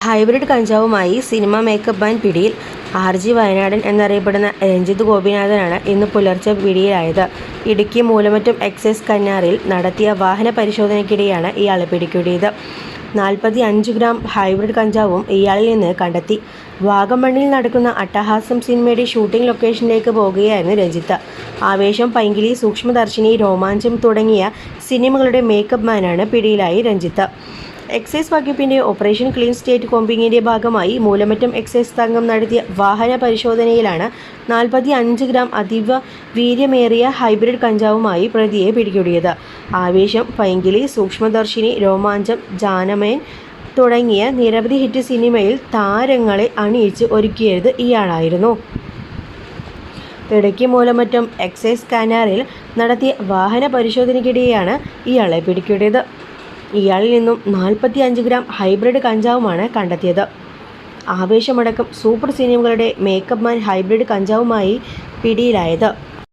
Hybrid കഞ്ചാവുമായി cinema makeup man പിടിയിൽ R G വയനാടൻ എന്നറിയപ്പെടുന്ന രഞ്ജിത്ത് ഗോപിനാഥനാണ് ഇന്ന് പുലർച്ചെ പിടിയിലായത്. ഇടുക്കി മൂലമറ്റം എക്സൈസ് കന്നാറിൽ നടത്തിയ വാഹന പരിശോധനയ്ക്കിടെയാണ് ഇയാളെ പിടികൂടിയത്. നാൽപ്പത്തി അഞ്ച് ഗ്രാം ഹൈബ്രിഡ് കഞ്ചാവും ഇയാളിൽ നിന്ന് കണ്ടെത്തി. വാഗമണ്ണിൽ നടക്കുന്ന അട്ടഹാസം സിനിമയുടെ ഷൂട്ടിംഗ് ലൊക്കേഷനിലേക്ക് പോകുകയായിരുന്നു രഞ്ജിത്ത്. ആവേശം പൈങ്കിളി സൂക്ഷ്മദർശിനി രോമാഞ്ചം തുടങ്ങിയ സിനിമകളുടെ മേക്കപ്പ് മാനാണ് പിടിയിലായി രഞ്ജിത്ത്. എക്സൈസ് വകുപ്പിന്റെ ഓപ്പറേഷൻ ക്ലീൻ സ്റ്റേറ്റ് കോമ്പിങ്ങിന്റെ ഭാഗമായി മൂലമറ്റം എക്സൈസ് സംഘം നടത്തിയ വാഹന പരിശോധനയിലാണ് നാൽപ്പത്തി അഞ്ച് ഗ്രാം അതീവ വീര്യമേറിയ ഹൈബ്രിഡ് കഞ്ചാവുമായി പ്രതിയെ പിടികൂടിയത്. ആവേശം പൈങ്കിളി സൂക്ഷ്മദർശിനി രോമാഞ്ചം ജാനമേൻ തുടങ്ങിയ നിരവധി ഹിറ്റ് സിനിമയിൽ താരങ്ങളെ അണിയിച്ച് ഒരുക്കിയത് ഇയാളായിരുന്നു. ഇടുക്കി മൂലമറ്റം എക്സൈസ് കാനാറിൽ നടത്തിയ വാഹന പരിശോധനയ്ക്കിടെയാണ് ഇയാളെ പിടികൂടിയത്. ഇയാളിൽ നിന്നും നാൽപ്പത്തി അഞ്ച് ഗ്രാം ഹൈബ്രിഡ് കഞ്ചാവുമാണ് കണ്ടെത്തിയത്. ആവേശമടക്കം സൂപ്പർ സിനിമകളുടെ മേക്കപ്പ് മാൻ ഹൈബ്രിഡ് കഞ്ചാവുമായി പിടിയിലായത്.